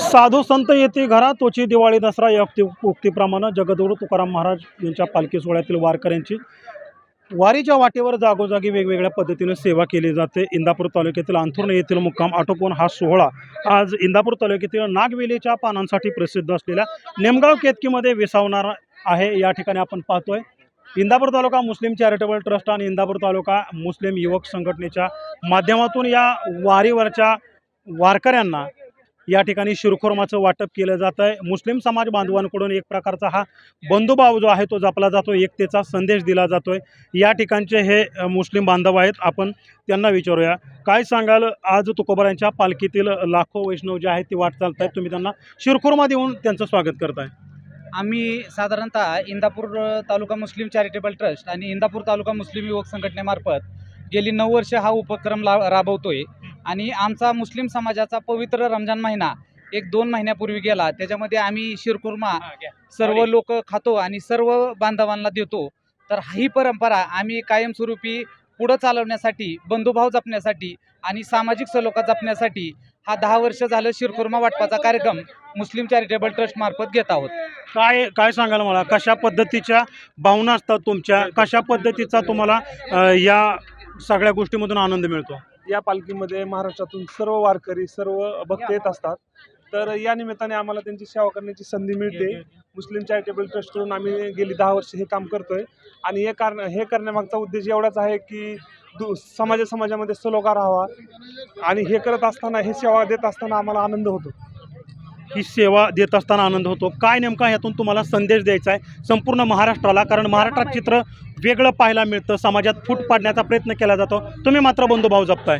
साधू संत येते घरा तोची दिवाळी दसरा या उक्ती उक्तीप्रमाणे जगद्गुरू तुकाराम महाराज यांच्या पालखी सोहळ्यातील वारकऱ्यांची वारीच्या वाटेवर जागोजागी वेगवेगळ्या पद्धतीने सेवा केली जाते. इंदापूर तालुक्यातील अंथुर्ण येथील मुक्काम आटोपून हा सोहळा आज इंदापूर तालुक्यातील नागवेलीच्या पानांसाठी प्रसिद्ध असलेल्या नेमगाव केतकीमध्ये विसावणार आहे. या ठिकाणी आपण पाहतोय Indapur taluka Muslim charitable trust आणि इंदापूर तालुका मुस्लिम युवक संघटनेच्या माध्यमातून या वारीवरच्या वारकऱ्यांना या ठिकाणी शिरखोरमाचं वाटप केलं जात आहे. मुस्लिम समाज बांधवांकडून एक प्रकारचा हा बंधुभाव जो आहे तो जपला जातो. एकतेचा संदेश दिला जातो आहे या ठिकाणचे हे मुस्लिम बांधव आहेत. आपण त्यांना विचारूया. काय सांगाल? आज तुकोबरांच्या पालखीतील लाखो वैष्णव जे आहेत ते वाट चालत आहेत तुम्ही त्यांना शिरखोरमा देऊन त्यांचं स्वागत करताय. आम्ही साधारणतः Indapur taluka Muslim charitable trust आणि इंदापूर तालुका मुस्लिम युवक संघटनेमार्फत गेली नऊ वर्ष हा उपक्रम ला राबवतोय. आणि आमचा मुस्लिम समाजाचा पवित्र रमजान महिना एक दोन महिन्यापूर्वी गेला. त्याच्यामध्ये आम्ही शिरकुर्मा सर्व लोक खातो आणि सर्व बांधवांना देतो. तर ही परंपरा आम्ही कायमस्वरूपी पुढं चालवण्यासाठी बंधुभाव जपण्यासाठी आणि सामाजिक सलोखा जपण्यासाठी हा दहा वर्ष झालं शिरकुर्मा वाटपाचा कार्यक्रम मुस्लिम चॅरिटेबल ट्रस्ट मार्फत घेत आहोत. काय काय सांगाल मला? कशा पद्धतीच्या भावना असतात तुमच्या? कशा पद्धतीचा तुम्हाला या सगळ्या गोष्टीमधून आनंद मिळतो? या पालखीमध्ये महाराष्ट्रातून सर्व वारकरी सर्व भक्त येत असतात. तर या निमित्ताने आम्हाला त्यांची सेवा करण्याची संधी मिळते. मुस्लिम चॅरिटेबल ट्रस्टकडून आम्ही गेली दहा वर्ष हे काम करतोय. आणि हे कारण हे करण्यामागचा उद्देश एवढाच आहे की दु समाजा समाजामध्ये सलोखा राहावा. आणि हे करत असताना हे सेवा देत असताना आम्हाला आनंद होतो. ही सेवा देत असताना आनंद होतो. काय नेमका यातून तुम्हाला संदेश द्यायचा आहे? संपूर्ण महाराष्ट्राला कारण महाराष्ट्रात चित्र वेगळं पाहायला मिळतं समाजात फूट पाडण्याचा प्रयत्न केला जातो. तुम्ही मात्र बंधुभाव जपताय.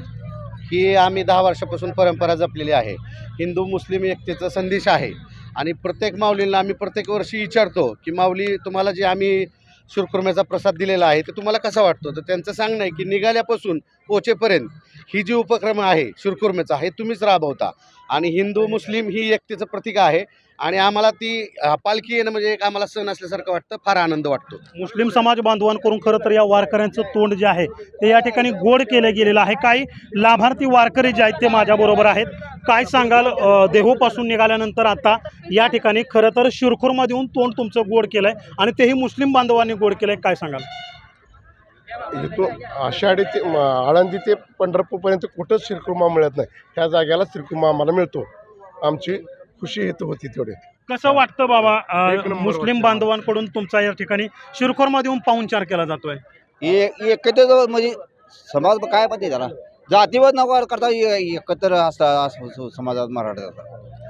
ही आम्ही दहा वर्षापासून परंपरा जपलेली आहे. हिंदू मुस्लिम एकतेचा संदेश आहे. आणि प्रत्येक माऊलींना आम्ही प्रत्येक वर्षी विचारतो की माऊली तुम्हाला जे आम्ही सुरकुर्म्याचा प्रसाद दिलेला आहे ते तुम्हाला कसा वाटतो? तर त्यांचं सांगणं आहे की निघाल्यापासून पोचेपर्यंत ही जी उपक्रम आहे शिरकुर्म्याचा हे तुम्हीच राबवता. आणि हिंदू मुस्लिम ही एकतेचं प्रतीक आहे. आणि आम्हाला ती अ, पालखी येणं म्हणजे एक आम्हाला सण असल्यासारखं वाटतं फार आनंद वाटतो. मुस्लिम समाज बांधवांकडून खरं तर या वारकऱ्यांचं तोंड जे आहे ते या ठिकाणी गोड केलं गेलेलं आहे. काही लाभार्थी वारकरी जे आहेत ते माझ्याबरोबर आहेत. काय सांगाल अ, देहूपासून निघाल्यानंतर आता या ठिकाणी खरं तर शिरखुरमा देऊन तोंड तुमचं गोड केलं आहे आणि तेही मुस्लिम बांधवांनी गोड केलं आहे काय सांगाल? इथून आषाढी ते म, आळंदी ते पंढरपूरपर्यंत कुठंच शिरकुर्मा मिळत नाही. ह्या जाग्याला शिरकुर्मा आम्हाला मिळतो. आमची खुशी हेतू होती तेवढे. कसं वाटतं बाबा अ, एक नंबर मुस्लिम वाटतं. बांधवांकडून तुमचा या ठिकाणी शिरखुरमा देऊन पाहुणचार केला जातोय? ए- एकत्र म्हणजे समाज काय पाहिजे त्याला? जातीवाद नको करता ए- एकत्र असता असं स- समाजात मराठा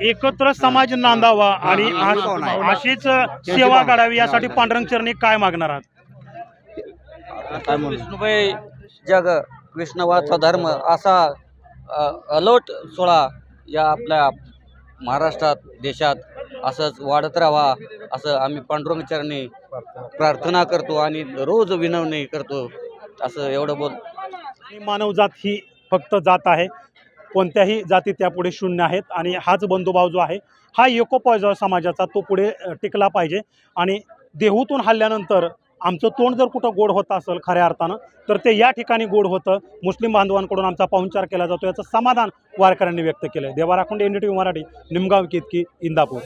एकत्र समाज नांदावा आणि हा. अशीच सेवा घडावी यासाठी पांडुरंग चरणी काय मागणार आहात? काय म्हणू? विष्णुबाई जग विष्णवाचा धर्म असा अ, अलोट सोहळा या आपल्या महाराष्ट्रात देशात असंच वाढत राहावा असं आम्ही पांडुरंगचरणी प्रार्थना करतो आणि रोज विनवणी करतो असं एवढं बोल आणि मानवजात ही फक्त जात आहे. कोणत्याही जाती त्यापुढे शून्य आहेत आणि हाच बंधुभाव जो आहे हा एकोपॉय समाजाचा तो पुढे टिकला पाहिजे. आणि देहूतून हल्ल्यानंतर आमचं तोंड जर कुठं गोड होतं असेल खऱ्या अर्थानं तर ते या ठिकाणी गोड होतं. मुस्लिम बांधवांकडून आमचा पाहुणचार केला जातो. याचं समाधान वारकऱ्यांनी व्यक्त केलं आहे Deva Rakhunde N D T V Marathi Nimgaon Ketaki Indapur.